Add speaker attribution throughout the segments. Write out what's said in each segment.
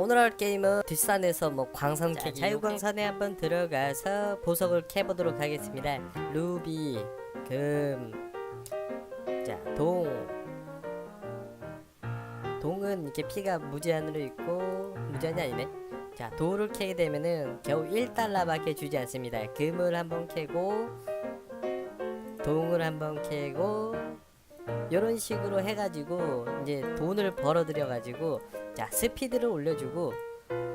Speaker 1: 오늘 할 게임은 뒷산에서 뭐 광산 캐기 자유광산에 한번 들어가서 보석을 캐보도록 하겠습니다. 루비 금자동. 동은 이렇게 피가 무제한으로 있고 무제한이 아니네. 자 돌을 캐게 되면은 겨우 1달러밖에 주지 않습니다. 금을 한번 캐고 동을 한번 캐고 이런 식으로 해가지고 이제 돈을 벌어들여 가지고 자 스피드를 올려주고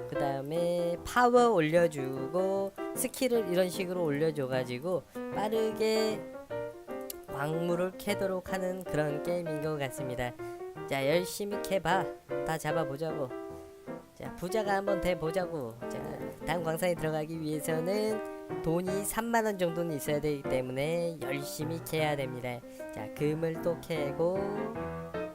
Speaker 1: 그 다음에 파워 올려주고 스킬을 이런 식으로 올려줘가지고 빠르게 광물을 캐도록 하는 그런 게임인 것 같습니다. 자 열심히 캐봐. 다 잡아보자고. 자 부자가 한번 돼보자고. 자 다음 광산에 들어가기 위해서는 돈이 3만원 정도는 있어야 되기 때문에 열심히 캐야 됩니다. 자 금을 또 캐고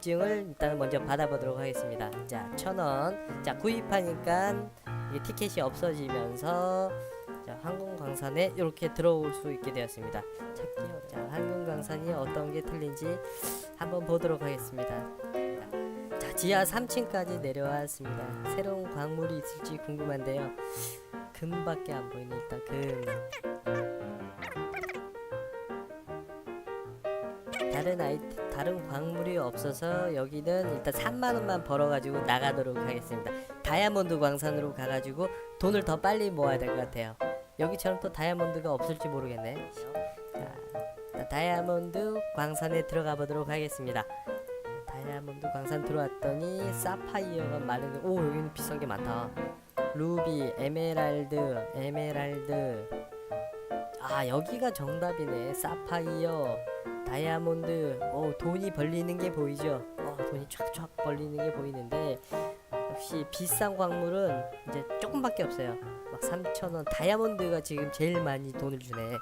Speaker 1: 증을 일단 먼저 받아보도록 하겠습니다. 자 천원. 자 구입하니까 이게 티켓이 없어지면서 자 항공광산에 이렇게 들어올 수 있게 되었습니다. 찾기요. 자 항공광산이 어떤 게 틀린지 한번 보도록 하겠습니다. 자 지하 3층까지 내려왔습니다. 새로운 광물이 있을지 궁금한데요 금밖에 안 보이네 일단 금 다른 아이 다른 광물이 없어서 여기는 일단 3만 원만 벌어가지고 나가도록 하겠습니다. 다이아몬드 광산으로 가가지고 돈을 더 빨리 모아야 될 것 같아요. 여기처럼 또 다이아몬드가 없을지 모르겠네. 자, 자, 다이아몬드 광산에 들어가 보도록 하겠습니다. 다이아몬드 광산 들어왔더니 사파이어가 많은 게, 오 여기는 비싼 게 많다. 루비, 에메랄드, 에메랄드. 아 여기가 정답이네. 사파이어. 다이아몬드 어 돈이 벌리는 게 보이죠 어 돈이 쫙쫙 벌리는 게 보이는데 역시 비싼 광물은 이제 조금밖에 없어요 막 3천원 다이아몬드가 지금 제일 많이 돈을 주네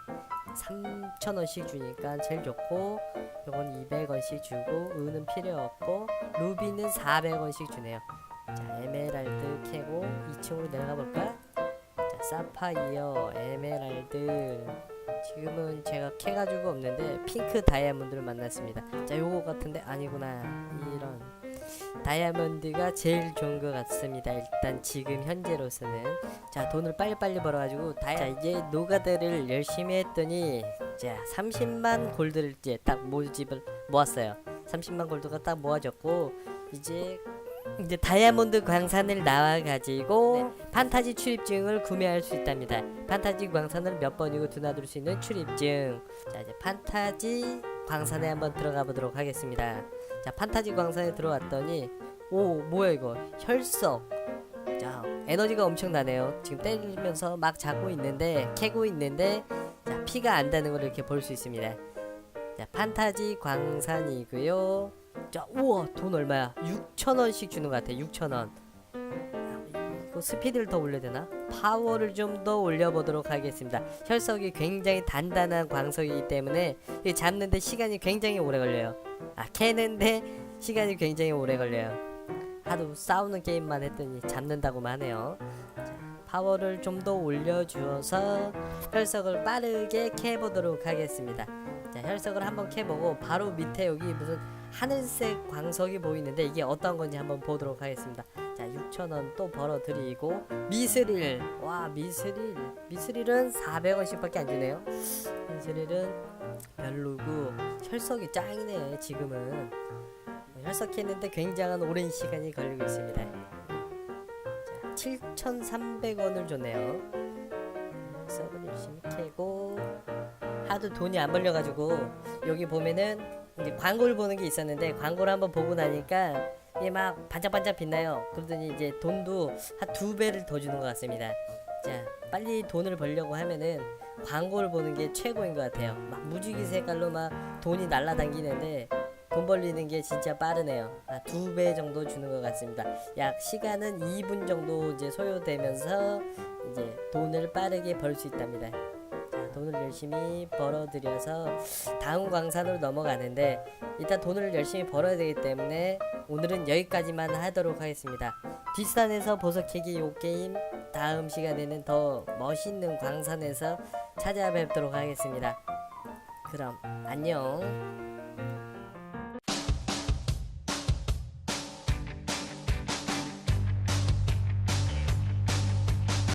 Speaker 1: 3천원씩 주니까 제일 좋고 요건 200원씩 주고 은은 필요 없고 루비는 400원씩 주네요 자 에메랄드 캐고 2층으로 내려가 볼까 자 사파이어 에메랄드 지금은 제가 캐가지고 없는데 핑크 다이아몬드를 만났습니다. 자, 요거 같은데 아니구나. 이런 다이아몬드가 제일 좋은 것 같습니다. 일단 지금 현재로서는 자 돈을 빨리빨리 벌어가지고 다이... 자 이제 노가다를 열심히 했더니 자 30만 골드를 이제 딱 모집을 모았어요. 30만 골드가 딱 모아졌고 이제 이제 다이아몬드 광산을 나와 가지고 판타지 출입증을 구매할 수 있답니다. 판타지 광산을 몇 번이고 드나들 수 있는 출입증. 자 이제 판타지 광산에 한번 들어가 보도록 하겠습니다. 자 판타지 광산에 들어왔더니 오 뭐야 이거 혈석. 자 에너지가 엄청나네요. 지금 때리면서 막 잡고 있는데 캐고 있는데 자 피가 안 다는 걸 이렇게 볼 수 있습니다. 자 판타지 광산이고요. 자 우와 돈 얼마야? 6천원씩 주는 것 같아 6천원. 이거 스피드를 더 올려야 되나? 파워를 좀 더 올려보도록 하겠습니다. 혈석이 굉장히 단단한 광석이기 때문에 잡는데 시간이 굉장히 오래 걸려요. 아 캐는데 시간이 굉장히 오래 걸려요. 하도 싸우는 게임만 했더니 잡는다고만 자, 파워를 좀 더 올려주어서 혈석을 빠르게 캐보도록 하겠습니다. 자 혈석을 한번 캐보고 바로 밑에 여기 무슨 하늘색 광석이 보이는데 이게 어떤 건지 한번 보도록 하겠습니다. 자, 6,000원 또 벌어드리고 미스릴 와 미스릴 미스릴은 400원씩밖에 안 주네요. 미스릴은 별로고 혈석이 짱이네 지금은 혈석 캐는데 굉장한 오랜 시간이 걸리고 있습니다. 자, 7,300원을 줬네요. 혈석을 열심히 캐고 하도 돈이 안 벌려가지고 여기 보면은 이제 광고를 보는 게 있었는데 광고를 한번 보고 나니까 이게 막 반짝반짝 빛나요. 그러더니 이제 돈도 한 두 배를 더 주는 것 같습니다. 자, 빨리 돈을 벌려고 하면은 광고를 보는 게 최고인 것 같아요. 막 무지개 색깔로 막 돈이 날라다니는데 돈 벌리는 게 진짜 빠르네요. 아, 두 배 정도 주는 것 같습니다. 약 시간은 2분 정도 이제 소요되면서 이제 돈을 빠르게 벌 수 있답니다. 자, 돈을 열심히 벌어들여서 다음 광산으로 넘어가는데 일단 돈을 열심히 벌어야 되기 때문에 오늘은 여기까지만 하도록 하겠습니다. 뒷산에서 보석 캐기 요 게임 다음 시간에는 더 멋있는 광산에서 찾아뵙도록 하겠습니다. 그럼 안녕.